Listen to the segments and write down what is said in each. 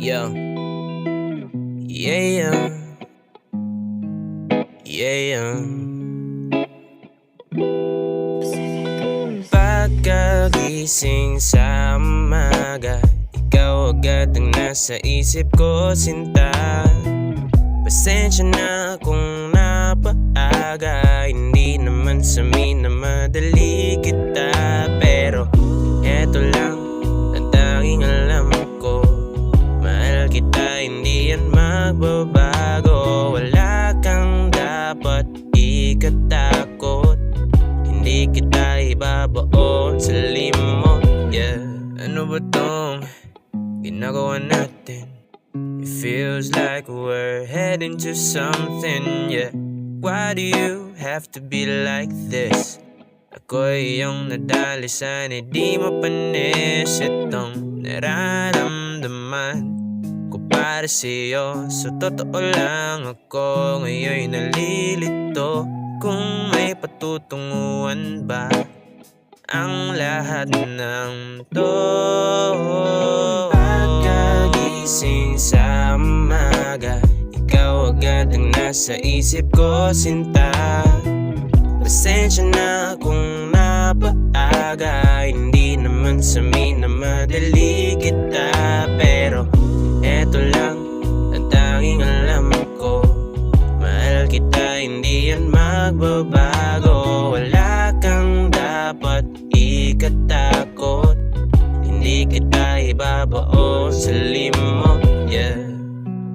Yeah. Yeah. Yeah. Pagkagising sa umaga Ikaw agad ang nasa isip ko sinta Pasensya na kung napaaga Hindi naman sa na madali kita Pero eto lang magbabago. Wala kang dapat ikatakot. Hindi kita ibabaon sa limot Yeah, ano ba tong ginagawa natin? It feels like we're heading to something, yeah. Why do you have to be like this? Ako'y iyong nadali sana di mapanis Itong nararamdaman ko para sa'yo. Sa totoo lang ako ngayon nalilito. Kung may patutunguhan ba ang lahat ng to? Pagkagising sa umaga Ikaw agad ang nasa isip ko sinta. Pasensya na kung napaaga Hindi naman sa na madali magbabago. Wala kang dapat ikatakot. Hindi kita ibabaon sa limot, yeah.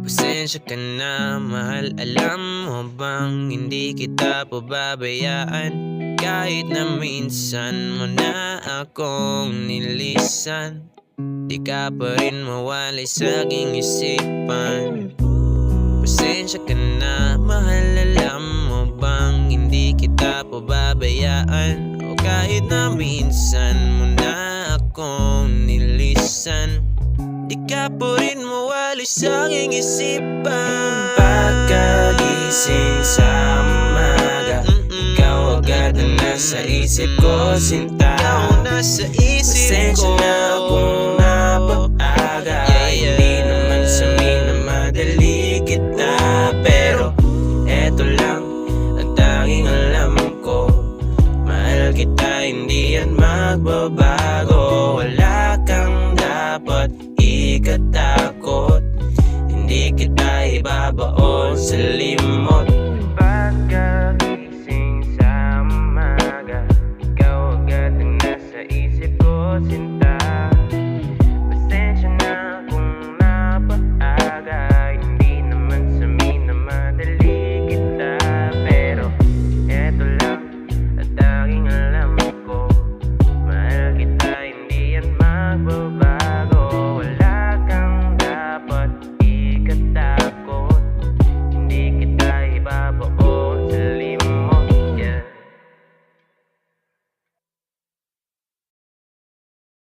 Pasensya ka na, mahal. Alam mo bang hindi kita pababayaan? Kahit na minsan mo na akong nilisan Di ka pa rin mawalay sa aking isipan. Pasensya ka na, mahal. Alam pababayaan O kahit na minsan mo na akong nilisan Di ka pa rin mawali sa aking isipan Pagkagising sa umaga Ikaw agad ang nasa isip ko sinta. Ikaw nasa isip Pasensya ko. na kung napaaga Yeah, yeah. Hindi naman sa amin na madali kita Pero eto lang kita, hindi yan magbabago? Wala kang dapat ikatakot. Hindi kita ibabaon sa limot. Pagkagising sa umaga Ikaw agad ang nasa isip ko